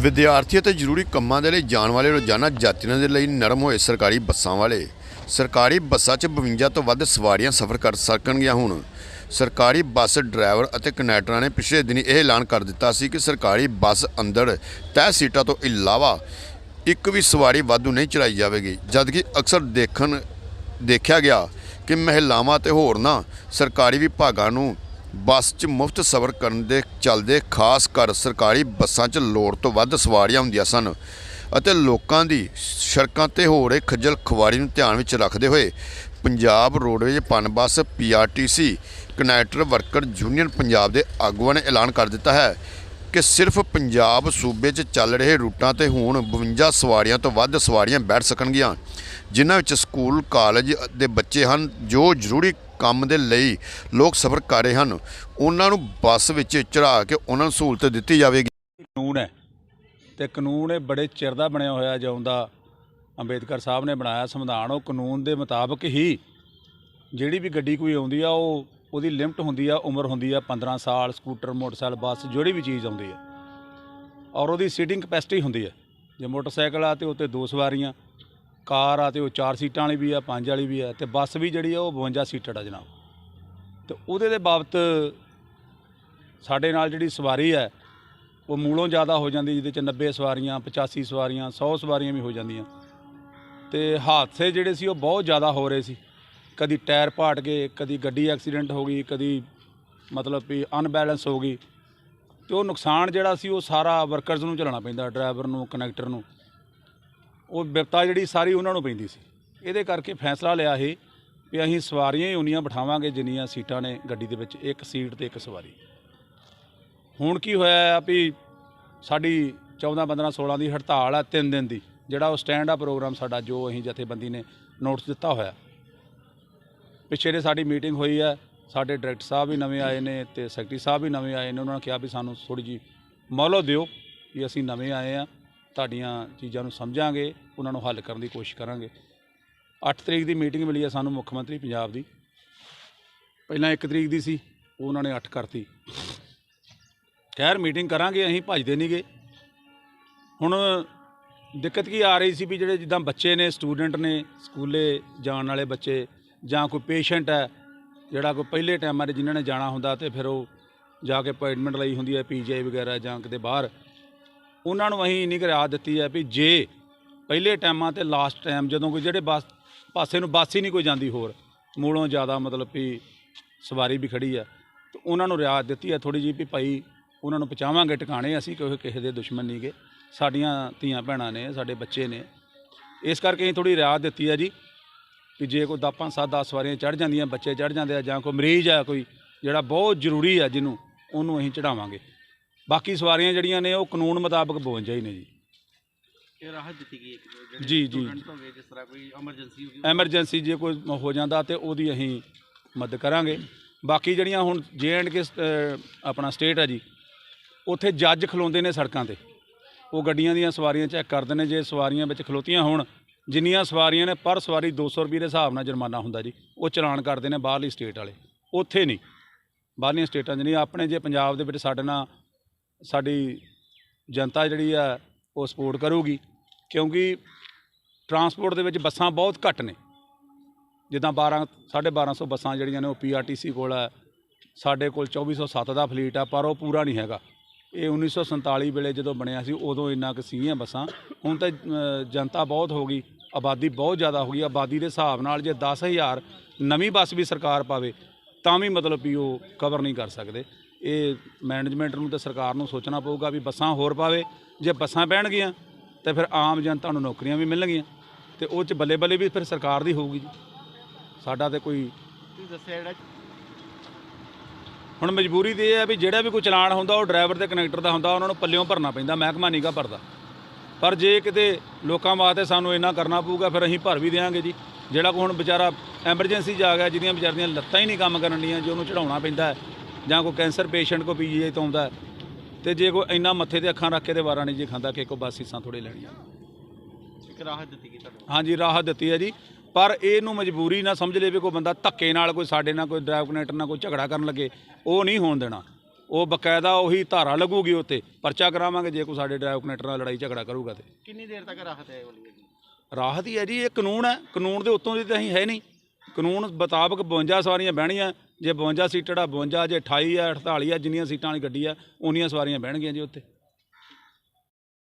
ਵਿਦਿਆਰਥੀ ਅਤੇ ਜ਼ਰੂਰੀ ਕੰਮਾਂ ਦੇ ਲਈ ਜਾਣ ਵਾਲੇ ਰੋਜ਼ਾਨਾ ਯਾਤਰੀਆਂ ਦੇ ਲਈ ਨਰਮ ਹੋਏ ਸਰਕਾਰੀ ਬੱਸਾਂ ਵਾਲੇ। ਸਰਕਾਰੀ ਬੱਸਾਂ 'ਚ 52 ਤੋਂ ਵੱਧ ਸਵਾਰੀਆਂ ਸਫ਼ਰ ਕਰ ਸਕਣਗੀਆਂ ਹੁਣ। ਸਰਕਾਰੀ ਬੱਸ ਡਰਾਈਵਰ ਅਤੇ ਕੰਡਕਟਰਾਂ ਨੇ ਪਿਛਲੇ ਦਿਨੀ ਇਹ ਐਲਾਨ ਕਰ ਦਿੱਤਾ ਸੀ ਕਿ ਸਰਕਾਰੀ ਬੱਸ ਅੰਦਰ ਤੈਅ ਸੀਟਾਂ ਤੋਂ ਇਲਾਵਾ ਇੱਕ ਵੀ ਸਵਾਰੀ ਵਾਧੂ ਨਹੀਂ ਚਲਾਈ ਜਾਵੇਗੀ। ਜਦਕਿ ਅਕਸਰ ਦੇਖਣ, ਦੇਖਿਆ ਗਿਆ ਕਿ ਮਹਿਲਾਵਾਂ ਤੇ ਹੋਰਨਾਂ ਸਰਕਾਰੀ ਵਿਭਾਗਾਂ ਨੂੰ ਬੱਸ 'ਚ ਮੁਫਤ ਸਫ਼ਰ ਕਰਨ ਦੇ ਚੱਲਦੇ ਖਾਸ ਕਰ ਸਰਕਾਰੀ ਬੱਸਾਂ 'ਚ ਲੋੜ ਤੋਂ ਵੱਧ ਸਵਾਰੀਆਂ ਹੁੰਦੀਆਂ ਸਨ ਅਤੇ ਲੋਕਾਂ ਦੀ ਸੜਕਾਂ ਤੇ ਹੋ ਰਹੇ ਖੱਜਲ ਖੁਆਰੀ ਨੂੰ ਧਿਆਨ ਵਿੱਚ ਰੱਖਦੇ ਹੋਏ Punjab roadways Punbus PRTC contractor worker union Punjab ਦੇ ਆਗੂਆਂ ਨੇ ਐਲਾਨ ਕਰ ਦਿੱਤਾ ਹੈ ਕਿ ਸਿਰਫ ਪੰਜਾਬ ਸੂਬੇ 'ਚ ਚੱਲ ਰਹੇ ਰੂਟਾਂ ਤੇ ਹੁਣ 52 ਸਵਾਰੀਆਂ ਤੋਂ ਵੱਧ ਸਵਾਰੀਆਂ ਬੈਠ ਸਕਣਗੀਆਂ, ਜਿਨ੍ਹਾਂ ਵਿੱਚ ਸਕੂਲ, ਕਾਲਜ ਦੇ ਬੱਚੇ ਹਨ, ਜੋ ਜ਼ਰੂਰੀ ਕੰਮ ਦੇ ਲਈ ਲੋਕ ਸਫ਼ਰ ਕਰ ਰਹੇ ਹਨ। ਉਹਨਾਂ ਨੂੰ ਬੱਸ ਵਿੱਚ ਚੜਾ ਕੇ ਉਹਨਾਂ ਨੂੰ ਸਹੂਲਤ ਦਿੱਤੀ ਜਾਵੇਗੀ। ਕਾਨੂੰਨ ਹੈ ਤੇ ਕਾਨੂੰਨ ਇਹ ਬੜੇ ਚਿਰ ਦਾ ਬਣਿਆ ਹੋਇਆ ਜਿਉਂਦਾ ਅੰਬੇਦਕਰ ਸਾਹਿਬ ਨੇ ਬਣਾਇਆ ਸੰਵਿਧਾਨ, ਉਹ ਕਾਨੂੰਨ ਦੇ ਮੁਤਾਬਕ ਹੀ ਜਿਹੜੀ ਵੀ ਗੱਡੀ ਕੋਈ ਆਉਂਦੀ ਆ, ਉਹ ਉਹਦੀ ਲਿਮਟ ਹੁੰਦੀ ਆ, ਉਮਰ ਹੁੰਦੀ ਆ 15 ਸਾਲ, ਸਕੂਟਰ, ਮੋਟਰਸਾਈਕਲ, ਬੱਸ ਜਿਹੜੀ ਵੀ ਚੀਜ਼ ਆਉਂਦੀ ਆ। ਔਰ ਉਹਦੀ ਸੀਟਿੰਗ ਕਪੈਸਿਟੀ ਹੁੰਦੀ ਹੈ ਜੇ ਮੋਟਰਸਾਈਕਲ ਆ ਤੇ ਉੱਤੇ ਦੋ ਸਵਾਰੀਆਂ ਕਾਰ ਆ ਤੇ ਉਹ ਚਾਰ ਸੀਟਾਂ ਵਾਲੀ ਵੀ ਆ, ਪੰਜ ਵਾਲੀ ਵੀ ਆ ਤੇ ਬੱਸ ਵੀ ਜਿਹੜੀ ਆ ਉਹ 52 ਸੀਟਡ ਆ ਜਨਾਬ। ਤੇ ਉਹਦੇ ਦੇ ਬਾਬਤ ਸਾਡੇ ਨਾਲ ਜਿਹੜੀ ਸਵਾਰੀ ਹੈ ਉਹ ਮੂਲੋਂ ਜ਼ਿਆਦਾ ਹੋ ਜਾਂਦੀ ਜਿਹਦੇ ਚ 90 ਸਵਾਰੀਆਂ 85 ਸਵਾਰੀਆਂ 100 ਸਵਾਰੀਆਂ ਵੀ ਹੋ ਜਾਂਦੀਆਂ। ਤੇ ਹਾਦਸੇ ਜਿਹੜੇ ਸੀ ਉਹ ਬਹੁਤ ਜ਼ਿਆਦਾ ਹੋ ਰਹੇ ਸੀ। ਕਦੀ ਟਾਇਰ ਪਾਟ ਗਏ, ਕਦੀ ਗੱਡੀ ਐਕਸੀਡੈਂਟ ਹੋ ਗਈ, ਕਦੀ ਮਤਲਬ ਵੀ ਅਨਬੈਲੈਂਸ ਹੋ ਗਈ। ਤੇ ਉਹ ਨੁਕਸਾਨ ਜਿਹੜਾ ਸੀ ਉਹ ਸਾਰਾ ਵਰਕਰਸ ਨੂੰ ਝੱਲਣਾ ਪੈਂਦਾ, ਡਰਾਈਵਰ ਨੂੰ ਕਨੈਕਟਰ ਨੂੰ। ਉਹ ਬਿਪਤਾ ਜਿਹੜੀ ਸਾਰੀ ਉਹਨਾਂ ਨੂੰ ਪੈਂਦੀ ਸੀ। ਇਹਦੇ ਕਰਕੇ ਫੈਸਲਾ ਲਿਆ ਇਹ ਵੀ ਅਸੀਂ ਸਵਾਰੀਆਂ ਹੀ ਉਨੀਆਂ ਬਿਠਾਵਾਂਗੇ ਜਿੰਨੀਆਂ ਸੀਟਾਂ ਨੇ ਗੱਡੀ ਦੇ ਵਿੱਚ, ਇੱਕ ਸੀਟ ਤੇ ਇੱਕ ਸਵਾਰੀ। ਹੁਣ ਕੀ ਹੋਇਆ ਆ ਵੀ ਸਾਡੀ 14 15 16 ਦੀ ਹੜਤਾਲ ਆ 3 ਦਿਨ ਦੀ, ਜਿਹੜਾ ਉਹ ਸਟੈਂਡ ਆ ਪ੍ਰੋਗਰਾਮ ਸਾਡਾ ਜੋ ਅਸੀਂ ਜਥੇਬੰਦੀ ਨੇ ਨੋਟਿਸ ਦਿੱਤਾ ਹੋਇਆ। ਪਿਛੇ ਦੇ ਸਾਡੀ ਮੀਟਿੰਗ ਹੋਈ ਹੈ ਸਾਡੇ ਡਾਇਰੈਕਟਰ ਸਾਹਿਬ ਵੀ ਨਵੇਂ ਆਏ ਨੇ ਤੇ ਸੈਕਟਰੀ ਸਾਹਿਬ ਵੀ ਨਵੇਂ ਆਏ ਨੇ, ਉਹਨਾਂ ਨੇ ਕਿਹਾ ਵੀ ਸਾਨੂੰ ਥੋੜੀ ਜੀ ਮੌਲੋ ਦਿਓ ਵੀ ਅਸੀਂ ਨਵੇਂ ਆਏ ਆ। ਤੁਹਾਡੀਆਂ ਚੀਜ਼ਾਂ ਨੂੰ ਸਮਝਾਂਗੇ, ਉਹਨਾਂ ਨੂੰ ਹੱਲ ਕਰਨ ਦੀ ਕੋਸ਼ਿਸ਼ ਕਰਾਂਗੇ। 8 ਤਰੀਕ ਦੀ ਮੀਟਿੰਗ ਮਿਲੀ ਹੈ ਸਾਨੂੰ ਮੁੱਖ ਮੰਤਰੀ ਪੰਜਾਬ ਦੀ। ਪਹਿਲਾਂ 1 ਤਰੀਕ ਦੀ ਸੀ, ਉਹ ਉਹਨਾਂ ਨੇ 8 ਕਰਤੀ। ਖੈਰ, ਮੀਟਿੰਗ ਕਰਾਂਗੇ, ਅਸੀਂ ਭੱਜਦੇ ਨਹੀਂ ਗਏ ਹੁਣ ਦਿੱਕਤ ਕੀ ਆ ਰਹੀ ਸੀ ਵੀ ਜਿਹੜੇ ਜਿੱਦਾਂ ਬੱਚੇ ਨੇ, ਸਟੂਡੈਂਟ ਨੇ, ਸਕੂਲੇ ਜਾਣ ਵਾਲੇ ਬੱਚੇ ਜਾਂ ਕੋਈ ਪੇਸ਼ੈਂਟ ਹੈ, ਜਿਹੜਾ ਕੋਈ ਪਹਿਲੇ ਟਾਈਮਾਂ 'ਤੇ ਜਿਨ੍ਹਾਂ ਨੇ ਜਾਣਾ ਹੁੰਦਾ ਤੇ ਫਿਰ ਉਹ ਜਾ ਕੇ ਅਪਾਇੰਟਮੈਂਟ ਲਈ ਹੁੰਦੀ ਹੈ, ਪੀਜੀਆਈ ਵਗੈਰਾ ਜਾਂ ਕਿਤੇ ਬਾਹਰ। ਉਹਨਾਂ ਨੂੰ ਅਸੀਂ ਇੰਨੀ ਕੁ ਰਾਹਤ ਦਿੱਤੀ ਹੈ ਵੀ ਜੇ ਪਹਿਲੇ ਟਾਈਮਾਂ ਤੇ ਲਾਸਟ ਟਾਈਮ ਜਦੋਂ ਕੋਈ ਜਿਹੜੇ ਬੱਸ ਪਾਸੇ ਨੂੰ ਬੱਸ ਹੀ ਨਹੀਂ ਕੋਈ ਜਾਂਦੀ ਹੋਰ, ਮੂਲੋਂ ਜ਼ਿਆਦਾ ਮਤਲਬ ਵੀ ਸਵਾਰੀ ਵੀ ਖੜੀ ਹੈ, ਤੇ ਉਹਨਾਂ ਨੂੰ ਰਿਆਤ ਦਿੱਤੀ ਹੈ ਥੋੜੀ ਜਿਹੀ ਵੀ ਭਾਈ ਉਹਨਾਂ ਨੂੰ ਪਹੁੰਚਾਵਾਂਗੇ, ਟਿਕਾਣੇ ਅਸੀਂ ਕੋਈ ਕਿਸੇ ਦੇ ਦੁਸ਼ਮਣ ਨਹੀਂ ਗਏ ਸਾਡੀਆਂ ਧੀਆਂ ਭੈਣਾਂ ਨੇ, ਸਾਡੇ ਬੱਚੇ ਨੇ। ਇਸ ਕਰਕੇ ਅਸੀਂ ਥੋੜੀ ਰਿਆਤ ਦਿੱਤੀ ਹੈ ਜੀ ਕਿ ਜੇ ਕੋਈ ਦਸ ਪੰਜ ਸੱਤ 10 ਸਵਾਰੀਆਂ ਚੜ ਜਾਂਦੀਆਂ, ਬੱਚੇ ਚੜ ਜਾਂਦੇ ਆ ਜਾਂ ਕੋਈ ਮਰੀਜ਼ ਆ ਕੋਈ ਜਿਹੜਾ ਬਹੁਤ ਜ਼ਰੂਰੀ ਆ ਜਿਹਨੂੰ, ਉਹਨੂੰ ਅਸੀਂ ਚੜਾਵਾਂਗੇ ਬਾਕੀ ਸਵਾਰੀਆਂ ਜਿਹੜੀਆਂ ਨੇ ਉਹ ਕਾਨੂੰਨ ਮੁਤਾਬਕ 52 ਹੀ ਨੇ ਜੀ। ਇਹ ਰਾਹਤ ਦਿੱਤੀ ਗਈ ਹੈ ਕਿ ਜਿਹੜੇ ਜੀ, ਜੀ, students ਹੋ ਗਏ ਜਿਸ ਤਰ੍ਹਾਂ ਕੋਈ ਐਮਰਜੈਂਸੀ ਹੋ ਗਈ ਐਮਰਜੈਂਸੀ ਜੇ ਕੋਈ ਹੋ ਜਾਂਦਾ ਤੇ ਉਹਦੀ ਅਸੀਂ ਮਦਦ ਕਰਾਂਗੇ। ਬਾਕੀ ਜਿਹੜੀਆਂ ਹੁਣ ਜੇ ਐਂਡ ਕੇ ਆਪਣਾ ਸਟੇਟ ਆ ਜੀ ਉੱਥੇ ਜੱਜ ਖਲੋਂਦੇ ਨੇ ਸੜਕਾਂ ਤੇ। ਉਹ ਗੱਡੀਆਂ ਦੀਆਂ ਸਵਾਰੀਆਂ ਚੈੱਕ ਕਰਦੇ ਨੇ ਜੇ ਸਵਾਰੀਆਂ ਵਿੱਚ ਖਲੋਤੀਆਂ ਹੋਣ ਜਿੰਨੀਆਂ ਸਵਾਰੀਆਂ ਨੇ ਪਰ ਸਵਾਰੀ 200 ਰੁਪਏ ਦੇ ਹਿਸਾਬ ਨਾਲ ਜੁਰਮਾਨਾ ਹੁੰਦਾ ਜੀ ਉਹ ਚਲਾਨ ਕਰਦੇ ਨੇ ਬਾਹਰਲੀ ਸਟੇਟ ਵਾਲੇ। ਉੱਥੇ ਨਹੀਂ। ਬਾਹਰਲੀਆਂ ਸਟੇਟਾਂ 'ਚ ਨਹੀਂ ਆਪਣੇ ਜੇ ਪੰਜਾਬ ਦੇ ਵਿੱਚ ਸਾਡੇ ਨਾਲ ਸਾਡੀ ਜਨਤਾ ਜਿਹੜੀ ਆ ਉਹ ਸਪੋਰਟ ਕਰੂਗੀ, ਕਿਉਂਕਿ ਟਰਾਂਸਪੋਰਟ ਦੇ ਵਿੱਚ ਬੱਸਾਂ ਬਹੁਤ ਘੱਟ ਨੇ। ਜਿੱਦਾਂ 12 1250 ਬੱਸਾਂ ਜਿਹੜੀਆਂ ਨੇ ਉਹ ਪੀਆਰਟੀਸੀ ਕੋਲ ਹੈ ਸਾਡੇ ਕੋਲ 2407 ਦਾ ਫਲੀਟ ਆ, ਪਰ ਉਹ ਪੂਰਾ ਨਹੀਂ ਹੈਗਾ। ਇਹ 1947 ਵੇਲੇ ਜਦੋਂ ਬਣਿਆ ਸੀ, ਉਦੋਂ ਇੰਨਾ ਕੁ ਸੀਗੀਆਂ ਬੱਸਾਂ। ਹੁਣ ਤਾਂ ਜਨਤਾ ਬਹੁਤ ਹੋ ਗਈ, ਆਬਾਦੀ ਬਹੁਤ ਜ਼ਿਆਦਾ ਹੋ ਗਈ। ਆਬਾਦੀ ਦੇ ਹਿਸਾਬ ਨਾਲ ਜੇ 10000 ਨਵੀਂ ਬੱਸ ਵੀ ਸਰਕਾਰ ਪਾਵੇ, ਤਾਂ ਵੀ ਮਤਲਬ ਵੀ ਉਹ ਕਵਰ ਨਹੀਂ ਕਰ ਸਕਦੇ। ਇਹ ਮੈਨੇਜਮੈਂਟ ਨੂੰ ਤੇ ਸਰਕਾਰ ਨੂੰ ਸੋਚਣਾ ਪਊਗਾ ਵੀ ਬੱਸਾਂ ਹੋਰ ਪਾਵੇ। ਜੇ ਬੱਸਾਂ ਪੈਣਗੀਆਂ ਤੇ ਫਿਰ ਆਮ ਜਨਤਾ ਨੂੰ ਨੌਕਰੀਆਂ ਵੀ ਮਿਲਣਗੀਆਂ। ਤੇ ਉਹ ਚ ਬੱਲੇ ਬੱਲੇ ਵੀ ਫਿਰ ਸਰਕਾਰ ਦੀ ਹੋਊਗੀ ਜੀ। ਸਾਡਾ ਤੇ ਕੋਈ ਤੁਸੀਂ ਦੱਸਿਆ ਜਿਹੜਾ ਹੁਣ ਮਜਬੂਰੀ ਤੇ ਇਹ ਹੈ ਵੀ ਜਿਹੜਾ ਵੀ ਕੋਈ ਚਲਾਨ ਹੁੰਦਾ ਉਹ ਡਰਾਈਵਰ ਤੇ ਕਨੈਕਟਰ ਦਾ ਹੁੰਦਾ ਉਹਨਾਂ ਨੂੰ ਪੱਲਿਓਂ ਭਰਨਾ ਪੈਂਦਾ ਮਹਿਕਮਾ ਨਹੀਂਗਾ ਭਰਦਾ। ਪਰ ਜੇ ਕਿਤੇ ਲੋਕਾਂ ਵਾਸਤੇ ਸਾਨੂੰ ਇੰਨਾ ਕਰਨਾ ਪਊਗਾ ਫਿਰ ਅਸੀਂ ਭਰ ਵੀ ਦੇਵਾਂਗੇ ਜੀ। ਜਿਹੜਾ ਕੋਈ ਹੁਣ ਵਿਚਾਰਾ ਐਮਰਜੈਂਸੀ ਆ ਗਿਆ ਜਿਹਦੀਆਂ ਵਿਚਾਰੀਆਂ ਲੱਤਾਂ ਹੀ ਨਹੀਂ ਕੰਮ ਕਰਨ ਡੀਆਂ ਜੇ ਉਹਨੂੰ ਚੜਾਉਣਾ ਪੈਂਦਾ ਜਾਂ ਕੋਈ ਕੈਂਸਰ ਪੇਸ਼ੈਂਟ ਕੋ ਪੀਜੀਆਈ ਤੋਂ ਆਉਂਦਾ ਤੇ ਜੇ ਕੋਈ ਇੰਨਾ ਮੱਥੇ ਤੇ ਅੱਖਾਂ ਰੱਖ ਕੇ ਤੇ ਵਾਰਾ ਨਹੀਂ ਜੀ ਖਾਂਦਾ ਕਿ ਕੋ ਬਸ ਸੀਸਾਂ ਥੋੜੇ ਲੈਣੀਆਂ ਇੱਕ ਰਾਹਤ ਦਿੱਤੀ ਗਈ ਤੁਹਾਨੂੰ ਹਾਂਜੀ ਰਾਹਤ ਦਿੱਤੀ ਹੈ ਜੀ। ਪਰ ਇਹਨੂੰ ਮਜਬੂਰੀ ਨਾ ਸਮਝ ਲਵੇ ਕੋਈ ਬੰਦਾ ਧੱਕੇ ਨਾਲ ਕੋਈ ਸਾਡੇ ਨਾਲ ਕੋਈ ਡਰਾਈਵ ਕਨੈਕਟਰ ਨਾਲ ਕੋਈ ਝਗੜਾ ਕਰਨ ਲੱਗੇ ਉਹ ਨਹੀਂ ਹੋਣ ਦੇਣਾ। ਉਹ ਬਕਾਇਦਾ ਉਹੀ ਧਾਰਾ ਲੱਗੂਗੀ ਉੱਤੇ ਪਰਚਾ ਕਰਾਵਾਂਗੇ ਜੇ ਕੋਈ ਸਾਡੇ ਡਰਾਈਵਰ ਕਨੈਕਟਰ ਨਾਲ ਲੜਾਈ ਝਗੜਾ ਕਰੂਗਾ ਤੇ। ਕਿੰਨੀ ਦੇਰ ਤੱਕ ਰਾਹਤ ਹੈ ਜੀ ਰਾਹਤ ਹੀ ਹੈ ਜੀ ਇਹ ਕਾਨੂੰਨ ਹੈ। ਕਾਨੂੰਨ ਦੇ ਉੱਤੋਂ ਦੀ ਤਾਂ ਅਸੀਂ ਹੈ ਨਹੀਂ। ਕਾਨੂੰਨ ਮੁਤਾਬਕ 52 ਸਵਾਰੀਆਂ ਬਹਿਣੀਆਂ, ਜੇ 52 ਸੀਟਡ ਆ 52 ਜੇ 28 ਆ 48 ਆ, ਜਿੰਨੀਆਂ ਸੀਟਾਂ ਵਾਲੀ ਗੱਡੀ ਆ ਉਨੀਆਂ ਸਵਾਰੀਆਂ ਬਹਿਣਗੀਆਂ ਜੀ ਉੱਥੇ।